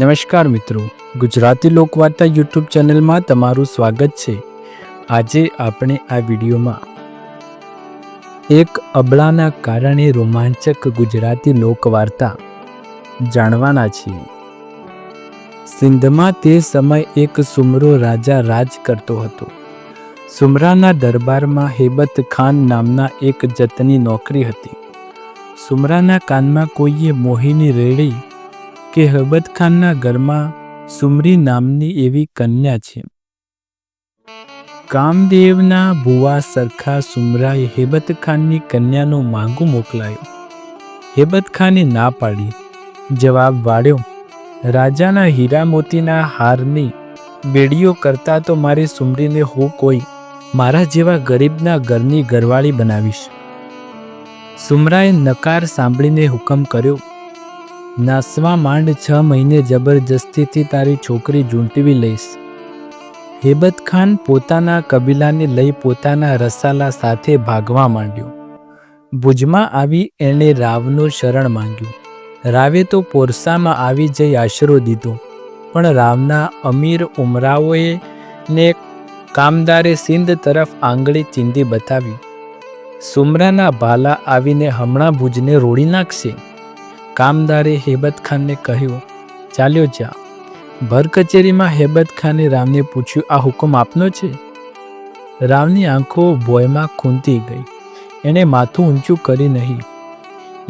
નમસ્કાર મિત્રો. ગુજરાતી લોકવાર્તા યુટ્યુબ ચેનલમાં તમારું સ્વાગત છે. આજે આપણે આ વિડીયોમાં એક અબળાના કારણે રોમાંચક ગુજરાતી લોકવાર્તા જાણવાના છીએ. સિંધમાં તે સમય એક સુમરો રાજા રાજ કરતો હતો. સુમરાના દરબારમાં હેબત ખાન નામના એક જતની નોકરી હતી. સુમરાના કાનમાં કોઈએ મોહીની રેડી કે હબત ખાનના ઘરમાં સુમરી નામની એવી કન્યા છે. કામદેવના ભુવા સરખા સુમરાએ હેબત ખાનની કન્યાનો માંગુ મોકલાયો. હેબત ખાને ના પાડી. જવાબ વાળ્યો, રાજાના હીરા મોતીના હારની બેડીઓ કરતા તો મારી સુમરીને હું કોઈ મારા જેવા ગરીબના ઘરની ઘરવાળી બનાવીશ. સુમરાએ નકાર સાંભળીને હુકમ કર્યો નાસવા માંડ છ મહિને જબરજસ્તીથી તારી છોકરી ઝૂંટવી લઈશ. હેબત ખાન પોતાના કબીલાને લઈ પોતાના રસાલા સાથે ભાગવા માંડ્યો. ભુજમાં આવી એણે રાવનું શરણ માંગ્યું. રાવે તો પોરસામાં આવી જઈ આશરો દીધો, પણ રાવના અમીર ઉમરાઓએ ને કામદારે સિંધ તરફ આંગળી ચીંધી બતાવી, સુમરાના ભાલા આવીને હમણાં ભુજને રોડી નાખશે? કામદારે હેબત કહ્યું, ચાલ્યો જા. ભર કચેરીમાં હેબત રામને પૂછ્યું, આ હુકમ આપનો છે? રામની આંખો ભોયમાં ખૂંતી ગઈ. એણે માથું ઊંચું કરી નહીં.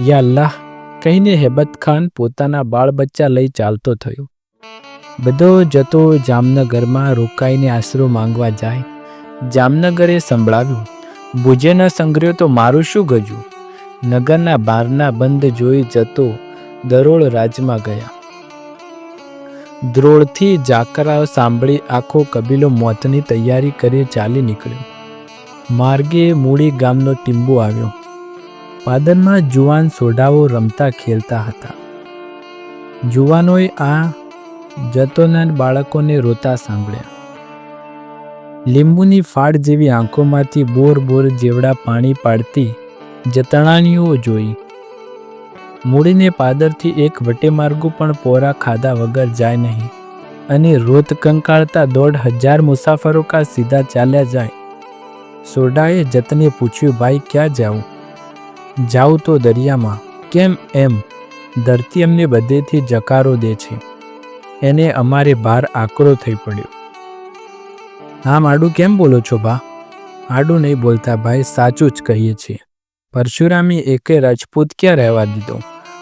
યા અલ્લાહ, કહીને હેબત ખાન પોતાના બાળ બચ્ચા લઈ ચાલતો થયો. બધો જતો જામનગરમાં રોકાઈને આશરો માંગવા જાય. જામનગરે સંભળાવ્યું ભુજેના સંગ્રહ તો મારું શું ગજું? નગરના બારના બંધ જોઈ જતો દરોળ રાજમાં ગયા. દ્રોળથી જાકરાઓ સાંભળી આખો કબીલો મોતની તૈયારી કરી ચાલી નીકળ્યો. માર્ગે મૂળી ગામનો ટીંબુ આવ્યો. પાદરમાં જુવાન સોડાઓ રમતા ખેલતા હતા. જુવાનોએ આ જતોના બાળકોને રોતા સાંભળ્યા. લીંબુની ફાળ જેવી આંખોમાંથી બોર બોર જેવડા પાણી પાડતી જતણાણીઓ જોઈ. મૂડીને પાદરથી એક વટેમાર્ગુ પણ પોરા ખાધા વગર જાય નહીં અને રોત કંકાળતા દોઢ હજાર મુસાફરો કા સીધા ચાલ્યા જાય. સોડાએ જતને પૂછ્યું, ભાઈ, ક્યાં જાઉં? જાઉં તો દરિયામાં. કેમ એમ? ધરતી અમને બધેથી જકારો દે છે. એને અમારે ભાર આકરો થઈ પડ્યો. આમ આડું કેમ બોલો છો બા આડું નહીં બોલતા, ભાઈ, સાચું જ કહીએ છીએ. પરશુરામી એકે રાજપૂત ક્યાં રહેવા દીધો?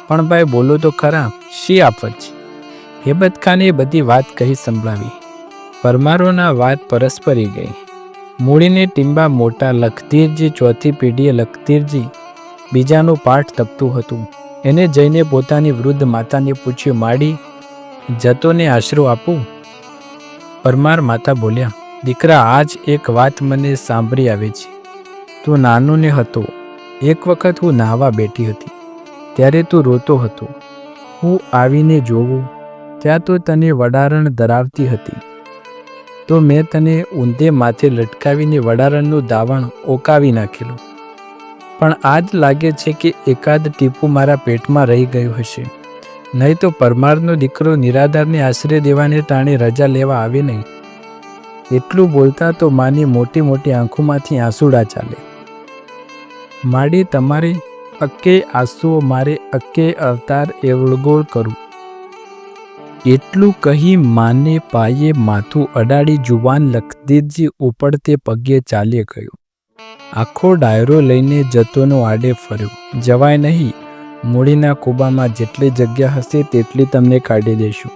પણ ભાઈ બોલો તો ખરા, શી આફત છે? હેબત ખાને બધી વાત કહી સંભળાવી. પરમારોના વાત પરસ્પરી ગઈ. મૂળીને ટીંબા મોટા લખધીરજી ચોથી પેઢીએ લખધીરજી બીજાનું પાઠ તપતું હતું. એને જઈને પોતાની વૃદ્ધ માતાને પૂછ્યું, માડી, જતોને આશરો આપું? પરમાર માતા બોલ્યા, દીકરા, આજ એક વાત મને સાંભળી આવે છે. તું નાનો ને હતો એક વખત હું નાહવા બેઠી હતી. ત્યારે તું રોતો હતો. હું આવીને જોવું, ત્યાં તો તને વડારણ ધરાવતી હતી. તો મેં તને ઊંધે માથે લટકાવીને વડારણનું દાવણ ઓકાવી નાખેલું. પણ આજ લાગે છે કે એકાદ ટીપું મારા પેટમાં રહી ગયું હશે. નહીં તો પરમારનો દીકરો નિરાધારને આશરે દેવાને તાણે રજા લેવા આવે નહીં. એટલું બોલતા તો માની મોટી મોટી આંખોમાંથી આંસુડા ચાલે. માડી તમારે અક્કે આંસુઓ મારે અક્કે અવતાર એવળગોળ કરું. એટલું કહી માને પાયે માથું અડાડી જુવાન લખદીરજી ઉપડતે પગે ચાલે ગયો. આખો ડાયરો લઈને જતોનો આડે ફર્યો. જવાય નહીં મૂળીના કૂબામાં જેટલી જગ્યા હશે તેટલી તમને કાઢી દેશું.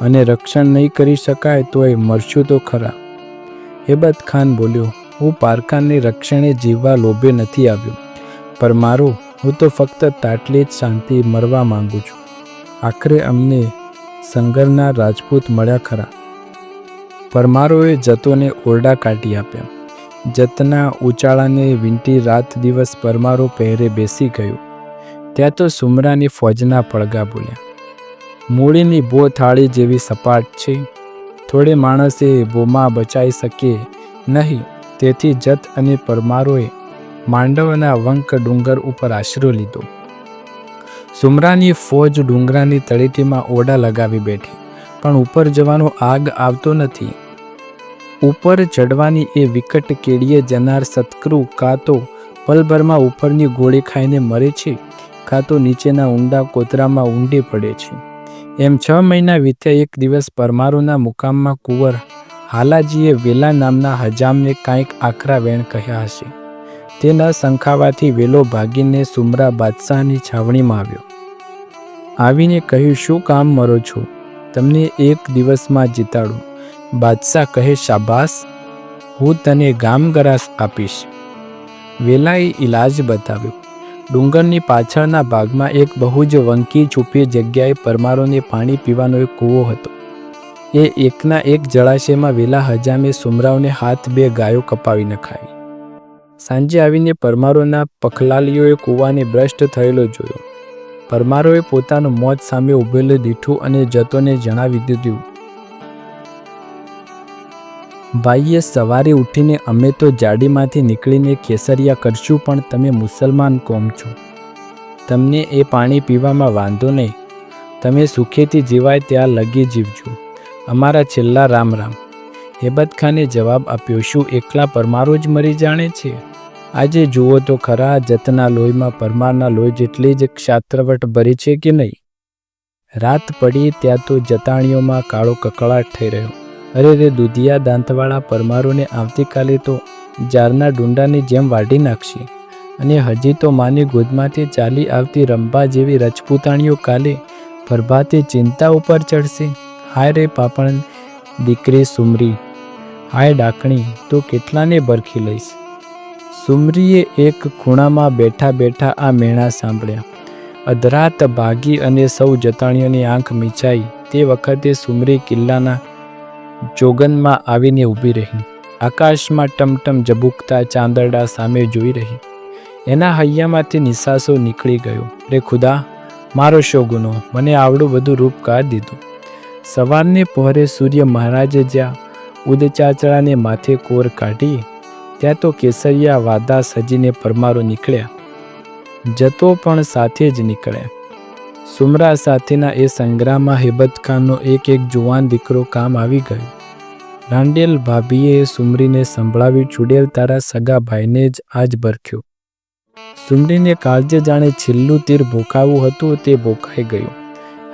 અને રક્ષણ નહીં કરી શકાય તોય મરશું તો ખરા. હેબત ખાન બોલ્યો હું પારકાને રક્ષણે જીવવા લોભે નથી આવ્યો. પર મારો, હું તો ફક્ત તાટલી જ શાંતિ મરવા માંગુ છું. આખરે અમને સંગરના રાજપૂત મળ્યા ખરા. પરમારોએ જતોને ઓરડા કાઢી આપ્યા. જતના ઉચાળાને વીંટી રાત દિવસ પરમારો પહેરે બેસી ગયો. ત્યાં તો સુમરાની ફોજના પડગા બોલ્યા. મૂળીની બો થાળી જેવી સપાટ છે. થોડે માણસે બોમાં બચાવી શકે નહીં. તેથી જત અને પરમારોએ માંડવના વંક ડુંગર ઉપર આશરો લીધો. સુમરાની ફોજ ડુંગરાની તળેટીમાં ઓડા લગાવી બેઠી, પણ ઉપર જવાનો આગ આવતો નથી. ઉપર ચડવાની એ વિકટ કેડીએ જનાર સત્કરુ કાં તો પલભરમાં ઉપરની ગોળી ખાઈને મરે છે, કાં તો નીચેના ઊંડા કોતરામાં ઊંડી પડે છે. એમ છ મહિના વીત્યા એક દિવસ પરમારોના મુકામમાં કુંવર હાલાજીએ વેલા નામના હજામને કાંઈક આકરા વેણ કહ્યા હશે. તે ન શંખાવાથી વેલો ભાગીને સુમરા બાદશાહની છાવણીમાં આવ્યો. આવીને કહ્યું, શું કામ મરો છો? તમને એક દિવસમાં જીતાડું. બાદશાહ કહે શાબાસ હું તને ગામ ગરાસ આપીશ. વેલાએ ઈલાજ બતાવ્યો. ડુંગરની પાછળના ભાગમાં એક બહુ જ વંકી છુપી જગ્યાએ પરમારોને પાણી પીવાનો એક કૂવો હતો. એ એકના એક જળાશયમાં વેલા હજામે સુમરાવને હાથ બે ગાયો કપાવી નખાવી. સાંજે આવીને પરમારોના પખલાલીઓએ કૂવાને ભ્રષ્ટ થયેલો જોયો. પરમારોએ પોતાનું મોત સામે ઊભેલું દીઠું અને જતોને જણાવી દીધું. ભાઈએ સવારે ઉઠીને અમે તો જાડીમાંથી નીકળીને કેસરિયા કરશું, પણ તમે મુસલમાન કોમ છો. તમને એ પાણી પીવામાં વાંધો નહીં. તમે સુખેથી જીવાય ત્યાં લગી જીવજો. અમારા છેલ્લા રામ રામ. હેબત ખાને જવાબ આપ્યો, શું એકલા પરમારો જ મરી જાણે છે? આજે જુઓ તો ખરા જતના લોહીમાં પરમારના લોહી જેટલી જ ક્ષાત્રવટ ભરી છે કે નહીં? રાત પડી ત્યાં તો જતાણીઓમાં કાળો કકળાટ થઈ રહ્યો. અરે રે, દૂધિયા દાંતવાળા પરમારોને આવતીકાલે તો જારના ડુંડાની જેમ વાઢી નાખશે. અને હજી તો માની ગોદમાંથી ચાલી આવતી રંભા જેવી રજપૂતાણીઓ કાલે પ્રભાતે ચિંતા ઉપર ચડશે. હાય રે પાપણ દીકરી સુમરી. હાય ડાકણી, તો કેટલાને બરખી લઈશ? સુમરીએ એક ખૂણામાં બેઠા બેઠા આ મેણા સાંભળ્યા. અધરાત ભાગી અને સૌ જતાણીઓની આંખ મીચાઈ તે વખતે સુમરી કિલ્લાના જોગનમાં આવીને ઊભી રહી. આકાશમાં ટમટમ ઝબુકતા ચાંદરડા સામે જોઈ રહી. એના હૈયામાંથી નિસાસો નીકળી ગયો. રે ખુદા, મારો શો ગુનો. મને આવડું બધું રૂપ કાઢ દીધું. સવારને પહોરે સૂર્ય મહારાજે જ્યાં ઉદચાચળાને માથે કોર કાઢી, ત્યાં તો કેસરિયા વાદા સજીને પરમારો નીકળ્યા. જતો પણ સાથે જ નીકળ્યા. સુમરા સાથેના એ સંગ્રામમાં હિબતખાનનો એક એક જુવાન દીકરો કામ આવી ગયો. રાંડેલ ભાભીએ સુમરીને સંભળાવી ચૂડેલ તારા સગા ભાઈને જ આજ બરખ્યો. સુમરીને કાળજે જાણે છેલ્લું તીર ભોકાવું હતું તે ભોકાઈ ગયું.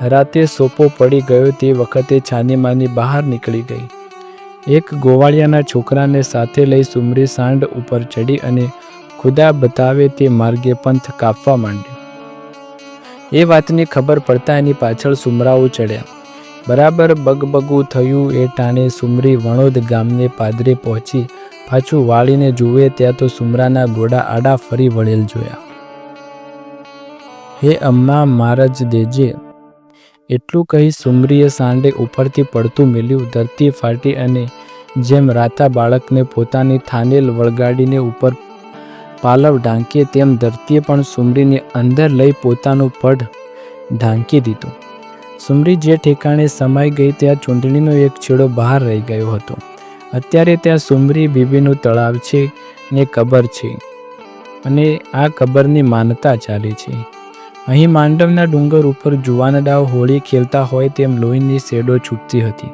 રાતે સોપો પડી ગયો તે વખતે છાનીમાની બહાર નીકળી ગઈ. એક ગોવાળિયાના છોકરાને સાથે લઈ સુમરી સાંડ ઉપર ચડી અને ખુદા બતાવે તે માર્ગે પંથ કાપવા માંડ્યો. એ વાતની ખબર પડતા એની પાછળ સુમરાઓ ચડ્યા. બરાબર બગબગું થયું એ ટાણે સુમરી વણોદ ગામને પાદરે પહોંચી, પાછું વાળીને જુએ ત્યાં તો સુમરાના ઘોડા આડા ફરી વળેલ જોયા. હે અમ્મા, મારજ દેજે. એટલું કહી સુમરીએ સાંડે ઉપરથી પડતું મેલ્યું, ધરતી ફાટી અને જેમ રાતા બાળકને પોતાની થાનેલ વળગાડીને ઉપર પાલવ ઢાંકીએ, તેમ ધરતીએ પણ સુમરીને અંદર લઈ પોતાનું પડ ઢાંકી દીધું. સુમરી જે ઠેકાણે સમાઈ ગઈ, ત્યાં ચૂંટણીનો એક છેડો બહાર રહી ગયો હતો. અત્યારે ત્યાં સુમરી બીબીનું તળાવ છે ને કબર છે અને આ કબરની માનતા ચાલે છે. અહીં માંડવના ડુંગર ઉપર જુવાનડાઓ હોળી ખેલતા હોય તેમ લોહીની શેડો છૂટતી હતી.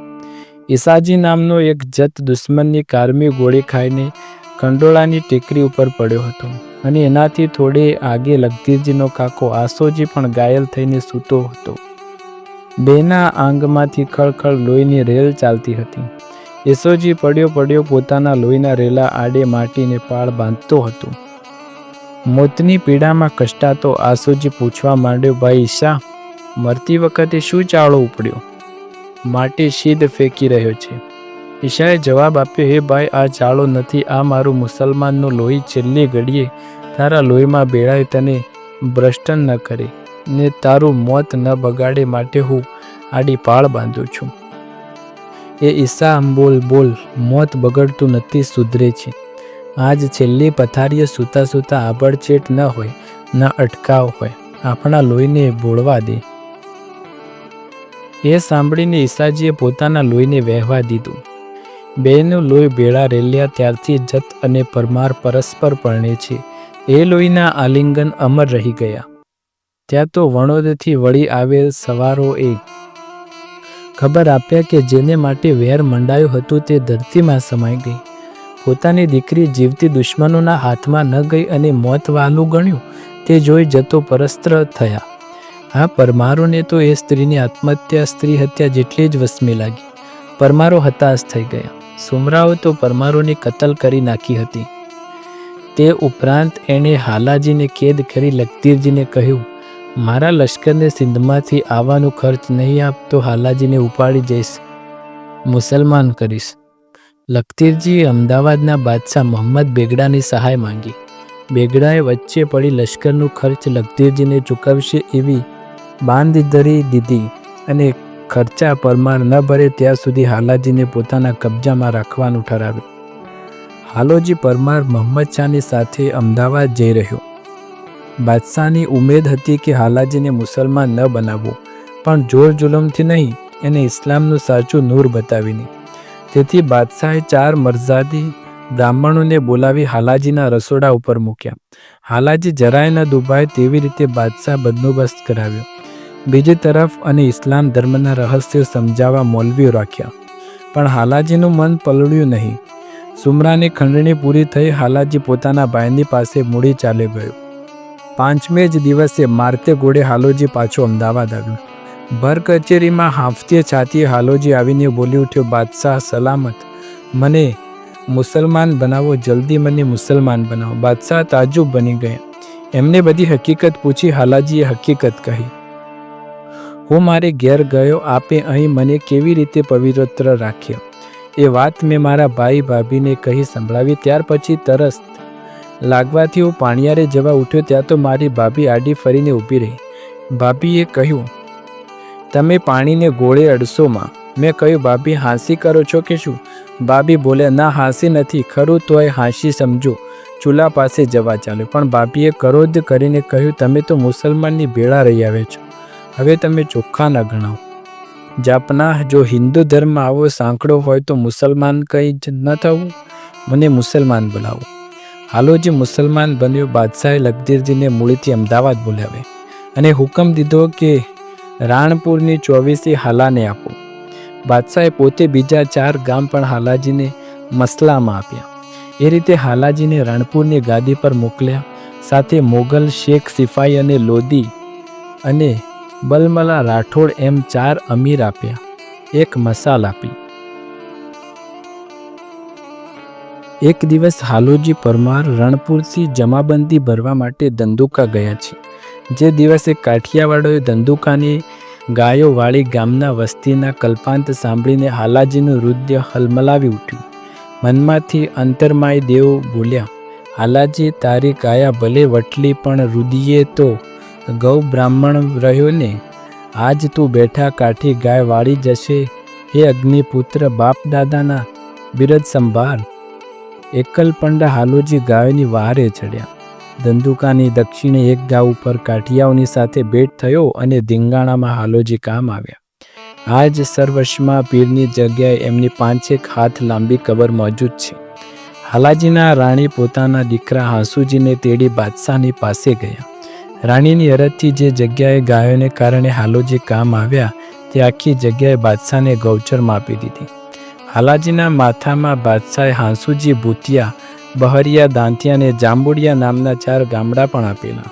ઈસાજી નામનો એક જત દુશ્મનની કારમી ગોળી ખાઈને કંડોળાની ટેકરી ઉપર પડ્યો હતો અને એનાથી થોડે આગે લગતીજીનો કાકો આસોજી પણ ઘાયલ થઈને સૂતો હતો. બેના આંગમાંથી ખળખળ લોહીની રેલ ચાલતી હતી. યશોજી પડ્યો પડ્યો પોતાના લોહીના રેલા આડે માટીને પાળ બાંધતો હતો. મોતની પીડામાં કષ્ટાતો આસુજી પૂછવા માંડ્યો, ભાઈ ઈશા, મરતી વખતે શું ચાળો ઉપડ્યો? માટી સીધ ફેંકી રહ્યો છે. ઈશાએ જવાબ આપ્યો, હે ભાઈ, આ ચાળો નથી, આ મારું મુસલમાનનું લોહી છેલ્લી ઘડીએ તારા લોહીમાં બેળાય તને ભ્રષ્ટન ન કરે, ને તારું મોત ન બગાડે માટે હું આડી પાળ બાંધું છું. એ ઈશા, બોલ બોલ, મોત બગડતું નથી, સુધરે છે. આજ છેલ્લી પથારીએ સૂતા સૂતા આબડચેટ ન હોય, ન અટકાવ હોય, આપણા લોહીને બોળવા દે. એ સાંભળીને ઈસાજીએ પોતાના લોહીને વહેવા દીધું. બેનું લોહી ભેળા રેલ્યા ત્યારથી જત અને પરમાર પરસ્પર પરણે છે. એ લોહીના આલિંગન અમર રહી ગયા. ત્યાં તો વણોદથી વળી આવેલ સવારો એક. ખબર આપ્યા કે જેને માટે વેર મંડાયું હતું તે ધરતીમાં સમાઈ ગઈ. પોતાની દીકરી જીવતી દુશ્મનોના હાથમાં ન ગઈ અને મોત વાલું ગણ્યું, તે જોઈ જતો પરસ્ત્ર થયા. આ પરમારોને તો એ સ્ત્રીની આત્મહત્યા, સ્ત્રી હત્યા જેટલી જ વસમી લાગી. પરમારો હતાશ થઈ ગયા. સુમરાઓ તો પરમારોની કતલ કરી નાખી હતી. તે ઉપરાંત એણે હાલાજીને કેદ કરી લખતીરજીને કહ્યું, મારા લશ્કરને સિંધમાંથી આવવાનું ખર્ચ નહીં આપતો હાલાજીને ઉપાડી જઈશ. મુસલમાન કરીશ. લખતીરજીએ અમદાવાદના બાદશાહ મોહમ્મદ બેગડાની સહાય માંગી. બેગડાએ વચ્ચે પડી લશ્કરનું ખર્ચ લખતીરજીને ચૂકવશે એવી બાંધધરી દીધી અને ખર્ચા પરમાર ન ભરે ત્યાં સુધી હાલાજીને પોતાના કબજામાં રાખવાનું ઠરાવ્યું. હાલોજી પરમાર મોહમ્મદ શાહની સાથે અમદાવાદ જઈ રહ્યો. બાદશાહની ઉમેદ હતી કે હાલાજીને મુસલમાન ન બનાવવો, પણ જોર જુલમથી નહીં, એને ઇસ્લામનું સાચું નૂર બતાવીને તેથી બાદશાહે ચાર મરઝાદી બ્રાહ્મણોને બોલાવી હાલાજીના રસોડા ઉપર મૂક્યા. હાલાજી જરાય ન દુભાય તેવી રીતે બાદશાહ બંદોબસ્ત કરાવ્યો. બીજી તરફ અને ઇસ્લામ ધર્મના રહસ્યો સમજાવવા મૌલવીઓ રાખ્યા. પણ હાલાજીનું મન પલળ્યું નહીં. સુમરાની ખંડણી પૂરી થઈ હાલાજી પોતાના ભાઈની પાસે મૂડી ચાલે ગયો. પાંચમે જ દિવસે મારતે ઘોડે હાલોજી પાછો અમદાવાદ આવ્યો. ભર કચેરીમાં હાંફતીએ છાતીએ હાલોજી આવીને બોલી ઉઠ્યો, બાદશાહ, સલામત. મને મુસલમાન બનાવો, જલ્દી મને મુસલમાન બનાવો. બાદશાહ તાજુબ બની ગયા. એમને બધી હકીકત પૂછી હાલાજીએ હકીકત કહી. હું મારે ઘેર ગયો, આપે અહીં મને કેવી રીતે પવિત્ર રાખ્યો? એ વાત મેં મારા ભાઈ ભાભીને કહી સંભળાવી. ત્યાર પછી તરસ લાગવાથી હું પાણિયારે જવા ઉઠ્યો. ત્યાં તો મારી ભાભી આડી ફરીને ઊભી રહી. ભાભીએ કહ્યું તમે પાણીને ગોળે અડશોમાં મેં? કહ્યું, ભાભી, હાંસી કરો છો કે શું? ભાભી બોલ્યા ના, હાંસી નથી. ખરું તોય હાંસી સમજો. ચૂલા પાસે જવા ચાલ્યો. પણ ભાભીએ કરોધ કરીને કહ્યું, તમે તો મુસલમાનની ભેળા રહી આવે છો. હવે તમે ચોખ્ખા ન ગણાવો. જાપના જો હિન્દુ ધર્મ આવો સાંકડો હોય તો મુસલમાન કંઈ જ ન થવું. મને મુસલમાન બોલાવો હાલો જે, મુસલમાન બન્યો, બાદશાહે લખદીરજીને મૂળીથી અમદાવાદ બોલાવે અને હુકમ દીધો કે રાણપુરની ચોવીસી હાલાને આપો. બાદશાહે પોતે બીજા ચાર ગામ પણ હાલાજીને મસલામાં આપ્યા. એ રીતે હાલાજીને રણપુરની ગાદી પર મોકલ્યા. સાથે મોગલ શેખ સિપાઈ અને લોધી અને બલમલા રાઠોડ એમ ચાર અમીર આપ્યા. એક મસાલ આપી. એક દિવસ હાલોજી પરમાર રણપુરથી જમાબંધી ભરવા માટે ધંધુકા ગયા છે. જે દિવસે કાઠિયાવાડોએ ધંધુકાની ગાયો વાળી ગામના વસ્તીના કલ્પાંત સાંભળીને હાલાજીનું હૃદય હલમલાવી ઉઠ્યું. મનમાંથી અંતરમાય દેવ બોલ્યા, હાલાજી, તારી કાયા ભલે વટલી, પણ રુદિયે તો ગૌ બ્રાહ્મણ રહ્યો ને? આજ તું બેઠા કાઠી ગાય વાળી જશે. હે અગ્નિપુત્ર, બાપ દાદાના બિરદ સંભાળ. એકલપંડા હાલોજી ગાયોની વહારે ચડ્યા. ધંધુકાની દક્ષિણે એક ગાવ ઉપર કાઠિયાઓની સાથે ભેટ થયો અને ધીંગાણામાં હાલોજી કામ આવ્યા. આજ સર્વસ્વમાં પીરની જગ્યાએ એમની પાંચેક હાથ લાંબી કબર મોજૂદ છે. હાલાજીના રાણી પોતાના દીકરા હાંસુજીને તેડી બાદશાહની પાસે ગયા. રાણીની અરજથી જે જગ્યાએ ગાયોને કારણે હાલોજી કામ આવ્યા, તે આખી જગ્યાએ બાદશાહને ગૌચરમાં આપી દીધી. હાલાજીના માથામાં બાદશાહે હાંસુજી ભૂતિયા બહરિયા દાંતિયા અને જાંબુડિયા નામના ચાર ગામડા પણ આપેલા.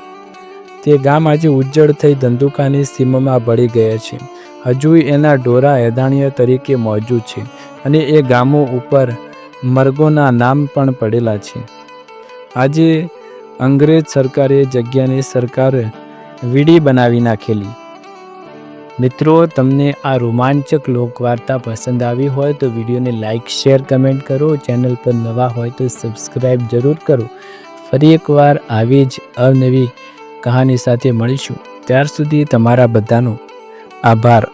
તે ગામ આજે ઉજ્જડ થઈ ધંધુકાની સીમમાં બળી ગયા છે. હજુ એના ડોરા એદાણીયા તરીકે મોજૂદ છે અને એ ગામો ઉપર મર્ગોના નામ પણ પડેલા છે. આજે અંગ્રેજ સરકારે જગ્યાની સરકારે વીડી બનાવી નાખેલી. મિત્રો, તમને આ રોમાંચક લોકવાર્તા પસંદ આવી હોય તો વિડીયોને લાઇક શેર, કમેન્ટ કરો. ચેનલ પર નવા હોય તો સબસ્ક્રાઈબ જરૂર કરો. ફરી એકવાર આવી જ અવનવી કહાની સાથે મળીશું. ત્યાર સુધી તમારા બધાનો આભાર.